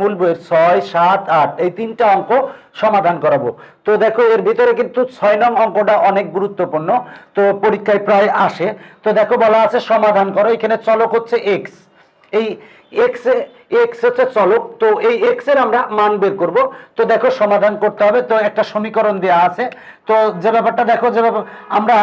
মূল বইয়ের ছয়, সাত, আট, এই তিনটা অঙ্ক সমাধান করাবো। তো দেখো, এর ভিতরে কিন্তু ছয় নং অঙ্কটা অনেক গুরুত্বপূর্ণ। তো পরীক্ষায় প্রায় আসে। তো দেখো, বলা আছে সমাধান করো। এখানে চলক হচ্ছে এক্স এই এক্স এক্স হচ্ছে চলক, তো এই এক্সের আমরা মান বের করব। তো দেখো সমাধান করতে হবে, তো একটা সমীকরণ দেওয়া আছে। তো যে ব্যাপারটা দেখো, যে আমরা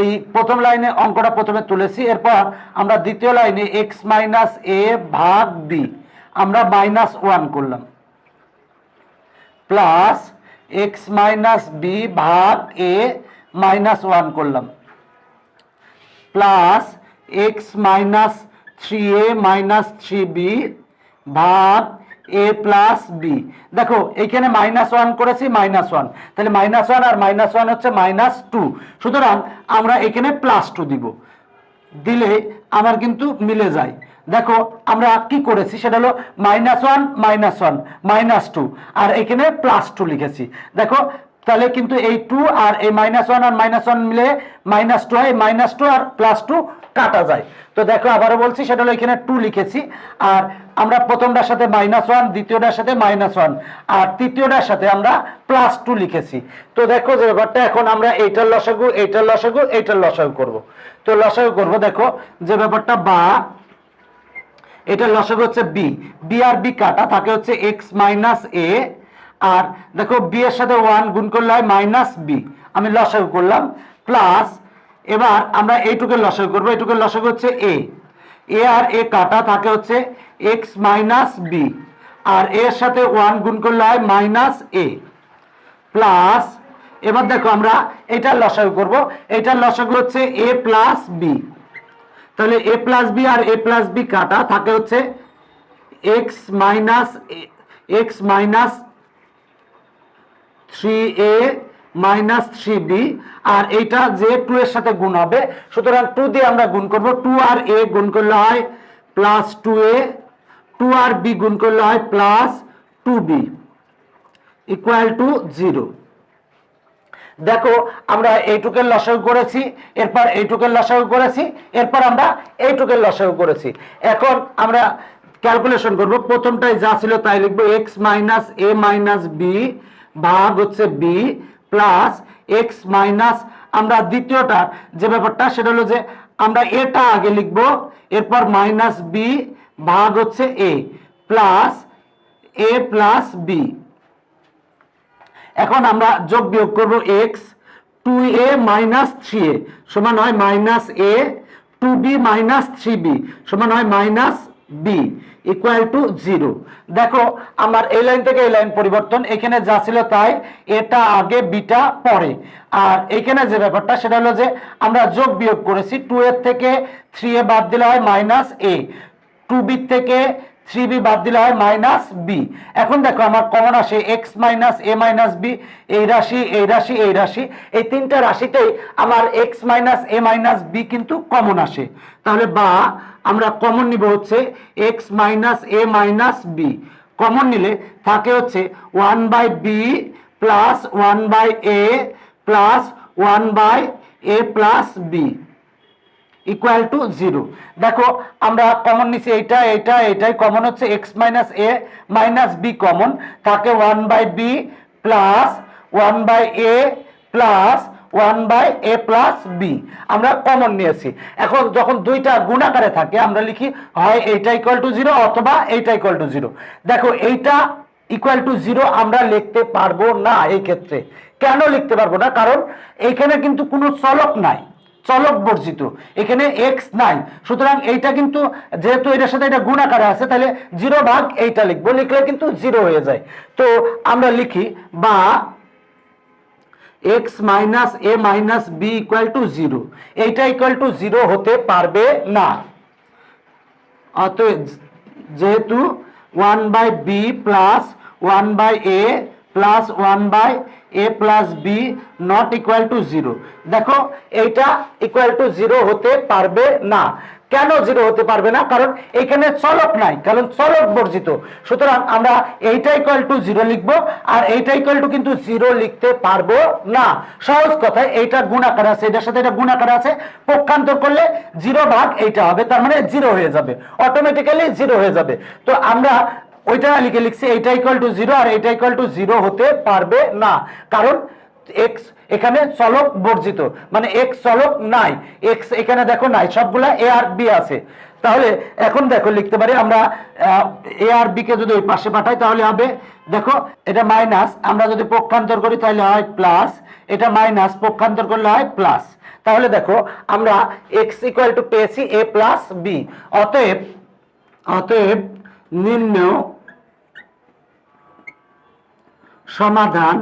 এই প্রথম লাইনে অঙ্কটা প্রথমে তুলেছি, এরপর আমরা দ্বিতীয় লাইনে এক্স মাইনাস এ ভাগ বি আমরা মাইনাস ওয়ান করলাম। প্লাস এক্স মাইনাস বি ভাগ এ মাইনাস ওয়ান করলাম। Plus X minus three A minus three B ভাগ এ প্লাস বি দেখো, এইখানে মাইনাস ওয়ান করেছি মাইনাস ওয়ান তাহলে মাইনাস ওয়ান আর মাইনাস ওয়ান হচ্ছে মাইনাস টু সুতরাং আমরা এখানে প্লাস টু দিব। দিলে আমার কিন্তু মিলে যায়। দেখো, আমরা কি করেছি? সেটা হলো minus one minus one minus two আর এখানে প্লাস টু লিখেছি। দেখো, তাহলে কিন্তু এই টু আর এই মাইনাস ওয়ান আর মাইনাস ওয়ান মিলে মাইনাস টু হয়। মাইনাস টু আর প্লাস টু কাটা যায়। তো দেখো, আবারও বলছি, সেটা হলো এখানে টু লিখেছি। আর আমরা প্রথমটার সাথে মাইনাস ওয়ান দ্বিতীয়টার সাথে মাইনাস ওয়ান আর তৃতীয়টার সাথে আমরা প্লাস টু লিখেছি। তো দেখো যে ব্যাপারটা, এখন আমরা এইটার লসাগু এইটার লসাগু এইটার লসাগু করব। তো লসাগু করব, দেখো, যে ব্যাপারটা বা এটা লসাগু হচ্ছে বি বি আর বি কাটা থাকে হচ্ছে এক্স মাইনাস এ আর দেখো বি এর সাথে ওয়ান গুণ করলে হয় মাইনাস বি আমি লসাগু করলাম প্লাস এবার আমরা এইটুকের লসাগু করব এইটুকের লসাগু হচ্ছে এ। এ আর এ কাটা থাকে হচ্ছে এক্স মাইনাস বি আর এর সাথে ওয়ান গুণ করলে হয় মাইনাস এ প্লাস এবার দেখো আমরা এটার লসাগু করব এটার লসাগু হচ্ছে এ প্লাস বি তাহলে এ প্লাস বি আর এ প্লাস বি কাটা থাকে হচ্ছে X minus X minus three A minus three B, আর এইটা যে টু এর সাথে গুণ হবে, সুতরাং টু দিয়ে আমরা গুণ করব। টু আর এ গুণ করলে হয় প্লাস টু এ টু আর বি গুণ করলে হয় plus two B equal to zero দেখো, আমরা এইটুকের লসাগু করেছি, এরপর এইটুকের লসাগু করেছি, এরপর আমরা এইটুকের লসাগু করেছি। এখন আমরা ক্যালকুলেশন করব। প্রথমটায় যা ছিল তাই লিখব X minus A minus B ভাগ হচ্ছে বি প্লাস এক্স মাইনাস আমরা দ্বিতীয়টা যে ব্যাপারটা, সেটা হলো যে আমরা এটা আগে লিখব, এরপর মাইনাস বি ভাগ হচ্ছে A plus A plus B. এখন আমরা যোগ বিয়োগ করব X, two A minus three A সমান হয় minus A, two B minus three B সমান হয় minus B equal to zero দেখো, আমার এই লাইন থেকে এই লাইন পরিবর্তন, এখানে যা ছিল তাই, এটা আগে বিটা পরে। আর এখানে যে ব্যাপারটা, সেটা হলো যে আমরা যোগ বিয়োগ করেছি টু এর থেকে থ্রি এ বাদ দিলে হয় মাইনাস এ টু বি থেকে থ্রি বি বাদ দিলে হয় মাইনাস বি এখন দেখো আমার কমন আসে X minus A minus B এই রাশি এই রাশি এই রাশি। এই তিনটা রাশিতেই আমার X minus A minus B কিন্তু কমন আসে। তাহলে বা আমরা কমন নিব হচ্ছে X minus A minus B common নিলে থাকে হচ্ছে one by B plus one by A plus one by A plus B equal to zero দেখো, আমরা কমন নিচ্ছি এইটা এইটা, এইটাই কমন হচ্ছে X minus A minus B common থাকে one by B plus one by A plus one by A plus B আমরা common নিয়েছি। এখন যখন দুইটা গুণাকারে থাকে, আমরা লিখি, হয় এইটা ইকুয়াল টু জিরো অথবা এইটা ইকুয়াল টু জিরো দেখো, এইটা ইকুয়াল টু জিরো আমরা লিখতে পারব না এই ক্ষেত্রে। কেন লিখতে পারব না? কারণ এইখানে কিন্তু কোনো চলক নাই। চলক বর্জিত। এখানে এক্স নাই। সুতরাং এইটা কিন্তু যেহেতু এটার সাথে এটা গুণ আকারে আছে, তাহলে জিরো ভাগ এইটা লিখব। লিখলে কিন্তু জিরো হয়ে যায়। তো আমরা লিখি বা X minus A minus B equal to zero এইটা ইকুয়াল টু জিরো হতে পারবে না। অতএব যেহেতু one by B plus one by A plus one by A plus B not equal to zero দেখো, এইটা ইকুয়াল টু জিরো হতে পারবে না। কেন জিরো হতে পারবে না? কারণ এখানে চলক নাই, কারণ চলক বর্জিত। সুতরাং আমরা এইটা ইকুয়াল টু জিরো লিখব, আর এইটা ইকুয়াল টু কিন্তু জিরো লিখতে পারব না। সহজ কথায় এইটা গুণাকার আছে, এটার সাথে এটা গুণাকার আছে। পক্ষান্তর করলে জিরো ভাগ এইটা হবে, তার মানে জিরো হয়ে যাবে। অটোমেটিক্যালি জিরো হয়ে যাবে। তো আমরা ওইটা লিখে লিখছি এইটা ইকুয়াল টু জিরো আর এইটা ইকুয়াল টু জিরো হতে পারবে না। কারণ এক্স এখানে চলক বর্জিত মানে এক্স চলক নাই। এক্স এখানে দেখো নাই, সবগুলা এ আর বি আছে। তাহলে এখন দেখো লিখতে পারি আমরা এ আর বিকে যদি ওই পাশে পাঠাই তাহলে হবে, দেখো এটা মাইনাস আমরা যদি পক্ষান্তর করি তাহলে হয় প্লাস এটা মাইনাস পক্ষান্তর করলে হয় প্লাস তাহলে দেখো আমরা এক্স ইকুয়াল টু পেয়েছি এ প্লাস বি অতএব অতএব নিম্ন সমাধান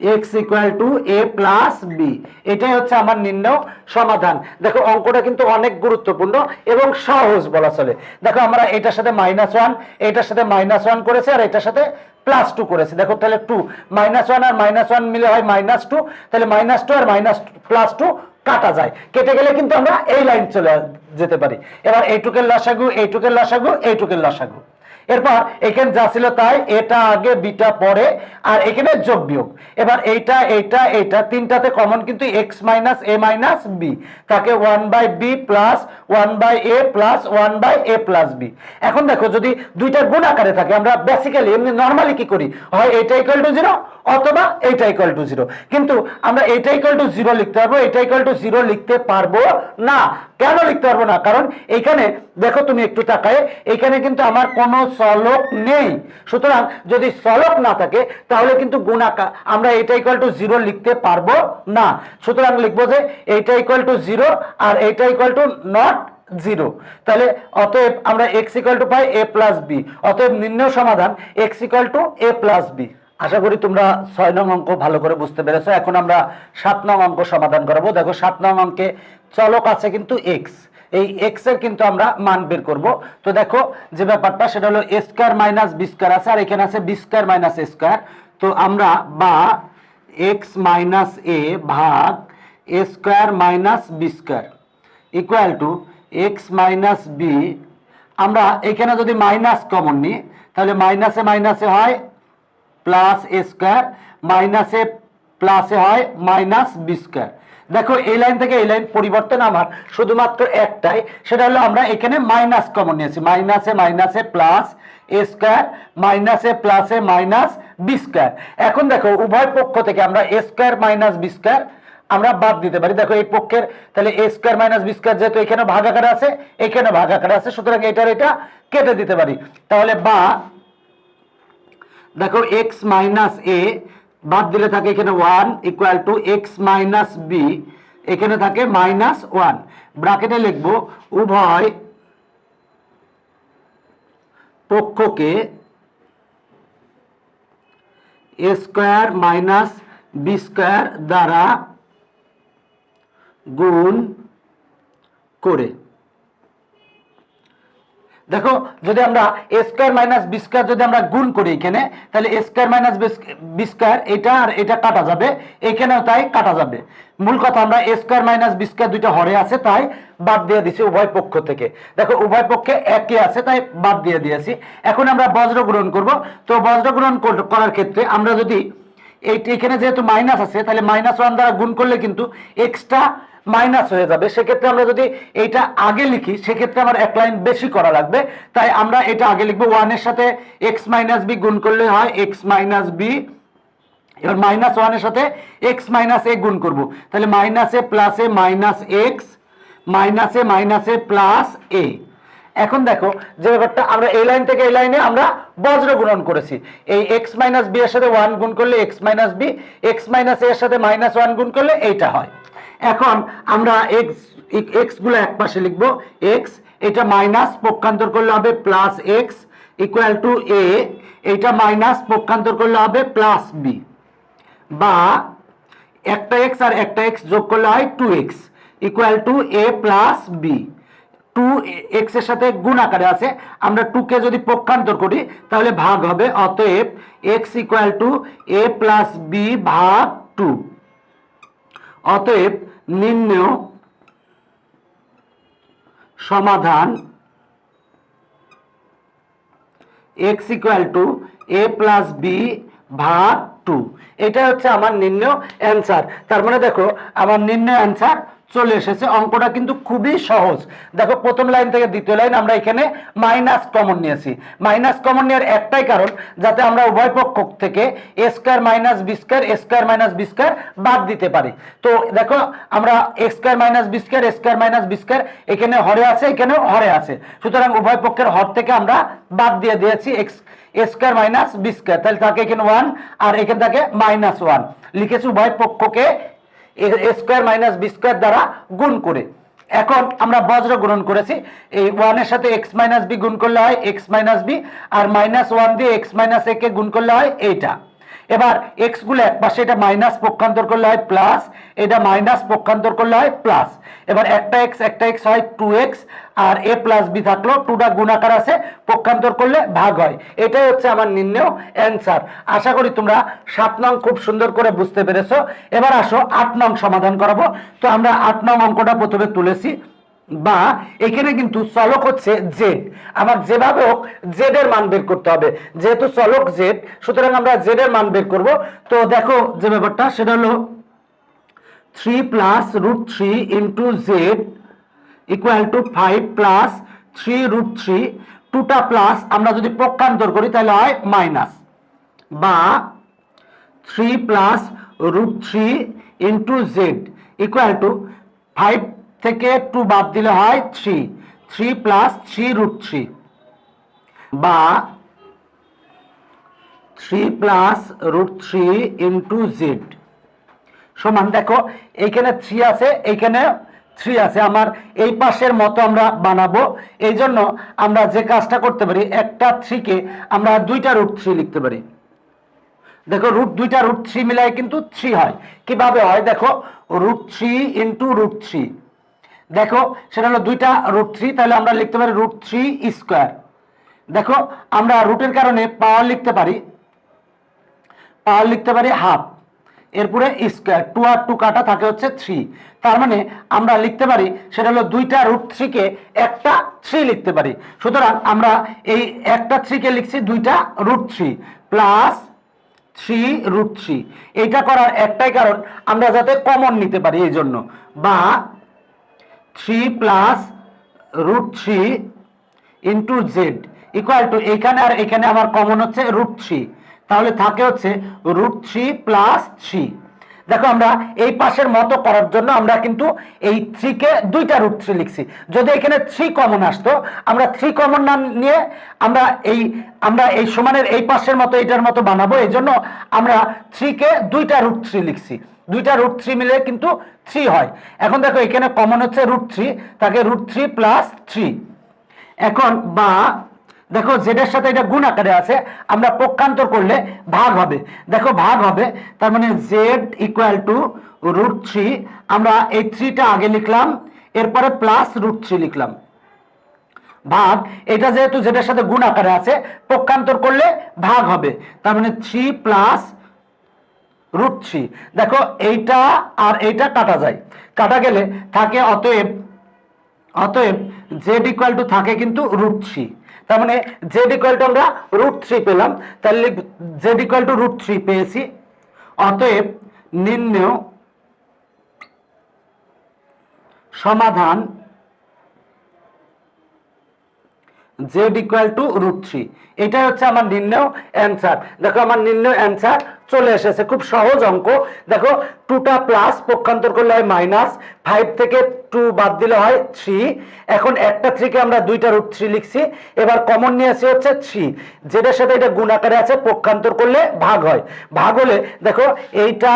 X equal to A plus B এটাই হচ্ছে আমার নির্ণয় সমাধান। দেখো, অঙ্কটা কিন্তু অনেক গুরুত্বপূর্ণ এবং সহজ বলা চলে। দেখো, আমরা এটার সাথে মাইনাস ওয়ান এটার সাথে মাইনাস ওয়ান করেছি আর এটার সাথে প্লাস টু করেছি। দেখো, তাহলে টু মাইনাস ওয়ান আর মাইনাস ওয়ান মিলে হয় মাইনাস টু তাহলে মাইনাস টু আর মাইনাস প্লাস টু কাটা যায়। কেটে গেলে কিন্তু আমরা এই লাইন চলে যেতে পারি। এবার এইটুকের লসাগু এইটুকের লসাগু এইটুকের লসাগু। এরপর এখানে যা ছিল তাই, এটা আগে বিটা পরে, আর এখানে যোগ বিয়োগ। এবার এইটা এইটা এইটা, তিনটাতে কমন কিন্তু X minus A minus B তাকে one by B plus one by A plus one by A plus B এখন দেখো যদি দুইটা গুণ আকারে থাকে, আমরা বেসিক্যালি এমনি নর্মালি কি করি? হয় এইটা ইকুয়াল টু জিরো অথবা এইটা ইকুয়াল টু জিরো কিন্তু আমরা এইটা ইকুয়াল টু জিরো লিখতে পারব এটা ইকুয়াল টু জিরো লিখতে পারব না। কেন লিখতে পারব না? কারণ এইখানে দেখো তুমি একটু তাকায় এখানে কিন্তু আমার কোনো চলক নেই। সুতরাং যদি চলক না থাকে, তাহলে কিন্তু গুণাকার আমরা এটা ইকুয়াল টু জিরো লিখতে পারব না। সুতরাং লিখব যে এইটা ইকুয়াল টু জিরো আর এইটা ইকুয়াল টু নট জিরো তাহলে অতএব আমরা এক্স ইকুয়াল টু পাই এ প্লাস বি অতএব নির্ণয় সমাধান X equal to A plus B আশা করি তোমরা ছয় নং অঙ্ক ভালো করে বুঝতে পেরেছ। এখন আমরা সাত নং অঙ্ক সমাধান করাবো। দেখো সাত নং অঙ্কে চলক আছে কিন্তু এক্স এই এক্সের কিন্তু আমরা মান বের করব। তো দেখো, যে ব্যাপারটা, সেটা হলো A square minus B square আছে, আর এখানে আছে B square minus A square তো আমরা বা এক্স মাইনাস এ ভাগ A square minus B square equal to X minus B আমরা এখানে যদি মাইনাস কমন নিই, তাহলে মাইনাসে মাইনাসে হয় প্লাস এ স্কোয়ার মাইনাসে প্লাসে হয় মাইনাস বি স্কোয়ার দেখো, এই লাইন থেকে এই লাইন পরিবর্তন আমার। শুধুমাত্র একটাই, সেটা হলো আমরা এখানে মাইনাস কমন নিয়েছি। মাইনাসে মাইনাসে প্লাস এ স্কোয়ার মাইনাসে প্লাসে মাইনাস বি স্কোয়ার এখন দেখো, উভয় পক্ষ থেকে আমরা A square minus B square আমরা বাদ দিতে পারি। দেখো, এই পক্ষের, তাহলে A square minus B square যেহেতু এখানে ভাগ আকারে আছে, এখানে ভাগ আকারে আছে, সুতরাং এটার এটা কেটে দিতে পারি। তাহলে বা, দেখো এক্স মাইনাস এ বাদ দিলে থাকে এখানে one equal to X minus B এখানে থাকে মাইনাস ওয়ান ব্রাকেটে লিখব, উভয় পক্ষকে A square minus B square দ্বারা গুণ করে। দেখো, যদি আমরা A square minus B square যদি আমরা গুণ করি এখানে, তাহলে A square minus B square এটা আর এটা কাটা যাবে, এখানেও তাই কাটা যাবে। মূল কথা আমরা A square minus B square দুইটা হরে আছে, তাই বাদ দিয়ে দিছি উভয় পক্ষ থেকে। দেখো, উভয় পক্ষে একই আছে, তাই বাদ দিয়ে দিয়েছি। এখন আমরা বজ্র গ্রহণ করব। তো বজ্র গ্রহণ কর- করার ক্ষেত্রে আমরা যদি এই এখানে যেহেতু মাইনাস আছে, তাহলে মাইনাস ওয়ান দ্বারা গুণ করলে কিন্তু এক্সট্রা মাইনাস হয়ে যাবে, সেক্ষেত্রে আমরা যদি এইটা আগে লিখি, সেক্ষেত্রে আমার এক লাইন বেশি করা লাগবে। তাই আমরা এটা আগে লিখব ওয়ানের সাথে এক্স মাইনাস বি গুণ করলে হয় এক্স মাইনাস বি এবার মাইনাস ওয়ানের সাথে এক্স মাইনাস এ গুণ করব। তাহলে মাইনাসে প্লাসে মাইনাস এক্স মাইনাসে মাইনাসে প্লাস এ এখন দেখো, যে ব্যাপারটা আমরা এই লাইন থেকে এই লাইনে আমরা বজ্র গুণন করেছি। এই এক্স মাইনাস বি এর সাথে ওয়ান গুণ করলে X minus B X minus এর সাথে মাইনাস ওয়ান গুণ করলে এইটা হয়। এখন আমরা এক্স এক্সগুলো এক পাশে লিখব এক্স এটা মাইনাস পক্ষান্তর করলে হবে plus X equal to A এটা মাইনাস পক্ষান্তর করলে হবে প্লাস বি বা একটা এক্স আর একটা এক্স যোগ করলে হয় two X equal to A plus B two এক্সের সাথে গুণ আকারে আছে, আমরা টু কে যদি পক্ষান্তর করি, তাহলে ভাগ হবে, অতএব X equal to A plus B ভাগ টু অতএব নিম্ন সমাধান X equal to A plus B ভাগ টু এটা হচ্ছে আমার নিম্ন অ্যান্সার তার মানে দেখো, আমার নিম্ন অ্যান্সার চলে এসেছে। অঙ্কটা কিন্তু খুবই সহজ। দেখো, প্রথম লাইন থেকে দ্বিতীয় লাইন আমরা এখানে মাইনাস কমন নিয়েছি। মাইনাস কমন নেওয়ার একটাই কারণ, যাতে আমরা উভয় পক্ষ থেকে A square minus B square A square minus B square বাদ দিতে পারি। তো দেখো, আমরা A square minus B square square minus B square এখানে হরে আছে, এখানেও হরে আছে। সুতরাং উভয় পক্ষের হর থেকে আমরা বাদ দিয়ে দিয়েছি X A square minus B square তাহলে থাকে এখানে ওয়ান আর এখানে থাকে মাইনাস ওয়ান লিখেছি উভয় পক্ষকে স্কোয়ার মাইনাস বি স্কোয়ার দ্বারা গুণ করে। এখন আমরা বজ্র গুণন করেছি। এই ওয়ানের সাথে এক্স মাইনাস বি গুণ করলে হয় এক্স মাইনাস বি আর মাইনাস ওয়ান দিয়ে এক্স মাইনাস এ কে গুণ করলে হয় এইটা। এবার এক্সগুলো এক পাশে এটা মাইনাস পক্ষান্তর করলে হয় প্লাস এটা মাইনাস পক্ষান্তর করলে হয় প্লাস এবার একটা এক্স একটা এক্স হয় টু এক্স আর এ প্লাস বি থাকল টুটা গুণাকার আছে, পক্ষান্তর করলে ভাগ হয়। এটাই হচ্ছে আমার নির্ণয় অ্যান্সার আশা করি তোমরা সাত নং খুব সুন্দর করে বুঝতে পেরেছ। এবার আসো আট নং সমাধান করাবো। তো আমরা আট নং অঙ্কটা প্রথমে তুলেছি। বা এখানে কিন্তু চলক হচ্ছে জেড আমার যেভাবে হোক জেড এর মান বের করতে হবে। যেহেতু চলক জেড সুতরাং আমরা জেড এর মান বের করব। তো দেখো যে ব্যাপারটা, সেটা হলো three plus root three into Z equal to five plus three root three টুটা প্লাস আমরা যদি পক্ষান্তর করি তাহলে হয় মাইনাস বা three plus root three into Z equal to five থেকে টু বাদ দিলে হয় three three plus three root three বা three plus root three into Z সমান দেখো, এইখানে থ্রি আছে, এইখানে থ্রি আছে। আমার এই পাশের মতো আমরা বানাবো। এই জন্য আমরা যে কাজটা করতে পারি, একটা থ্রিকে আমরা দুইটা রুট থ্রি লিখতে পারি। দেখো রুট দুইটা রুট থ্রি মিলাই কিন্তু থ্রি হয়। কীভাবে হয়? দেখো root three into root three দেখো, সেটা হলো দুইটা রুট থ্রি তাহলে আমরা লিখতে পারি রুট থ্রি স্কোয়ার দেখো, আমরা রুটের কারণে পাওয়ার লিখতে পারি পাওয়ার লিখতে পারি হাফ এরপরে স্কোয়ার টু আর টু কাটা থাকে হচ্ছে থ্রি তার মানে আমরা লিখতে পারি, সেটা হলো দুইটা রুট থ্রিকে একটা থ্রি লিখতে পারি। সুতরাং আমরা এই একটা থ্রিকে লিখছি দুইটা root three plus three root three এইটা করার একটাই কারণ, আমরা যাতে কমন নিতে পারি এই জন্য, বা three plus root three into Z equal to এখানে আর এখানে আমার কমন হচ্ছে রুট থ্রি তাহলে থাকে হচ্ছে রুট থ্রি প্লাস থ্রি দেখো আমরা এই পাশের মতো করার জন্য আমরা কিন্তু এই থ্রিকে দুইটা রুট থ্রি লিখছি। যদি এখানে থ্রি কমন আসতো, আমরা থ্রি কমন না নিয়ে আমরা এই আমরা এই সমানের এই পাশের মতো এটার মতো বানাবো। এই জন্য আমরা থ্রিকে দুইটা রুট থ্রি লিখছি। দুইটা রুট থ্রি মিলে কিন্তু থ্রি হয়। এখন দেখো, এখানে কমন হচ্ছে রুট থ্রি তাকে রুট থ্রি প্লাস থ্রি এখন বা, দেখো জেডের সাথে এটা গুণ আকারে আছে, আমরা পক্ষান্তর করলে ভাগ হবে। দেখো, ভাগ হবে, তার মানে Z equal to root three আমরা এই থ্রিটা আগে লিখলাম, এরপরে প্লাস রুট থ্রি লিখলাম। ভাগ, এটা যেহেতু জেডের সাথে গুণ আকারে আছে, পক্ষান্তর করলে ভাগ হবে। তার মানে থ্রি প্লাস রুট থ্রি দেখো, এইটা আর এইটা কাটা যায়। কাটা গেলে থাকে অতএব অতএব জেড ইকুয়াল টু থাকে কিন্তু রুট থ্রি তার মানে জেড ইকুয়াল টু আমরা রুট থ্রি পেলাম। তাহলে Z equal to root three পেয়েছি। অতএব নিম্ন সমাধান Z equal to root three এটাই হচ্ছে আমার নির্ণয় অ্যান্সার দেখো আমার নির্ণয় অ্যান্সার চলে এসেছে, খুব সহজ অঙ্ক। দেখো টুটা প্লাস পক্ষান্তর করলে হয় মাইনাস ফাইভ থেকে টু বাদ দিলে হয় থ্রি এখন একটা থ্রিকে আমরা দুইটা রুট থ্রি লিখছি। এবার কমন নিয়ে আসি হচ্ছে থ্রি যেটার সাথে এটা গুণ আকারে আছে, পক্ষান্তর করলে ভাগ হয়। ভাগ হলে, দেখো, এইটা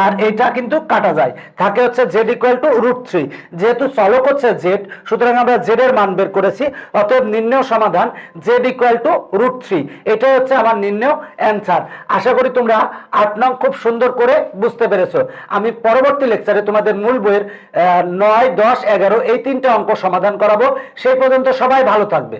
আর এইটা কিন্তু কাটা যায়। থাকে হচ্ছে Z equal to root three যেহেতু চলক হচ্ছে জেড সুতরাং আমরা জেড এর মান বের করেছি, অতএব নির্ণয় সমাধান Z equal to root three এটাই হচ্ছে আমার নির্ণয় অ্যান্সার আশা করি তোমরা আট নং খুব সুন্দর করে বুঝতে পেরেছ। আমি পরবর্তী লেকচারে তোমাদের মূল বইয়ের নয়, দশ, এগারো এই তিনটে অঙ্ক সমাধান করাবো। সেই পর্যন্ত সবাই ভালো থাকবে।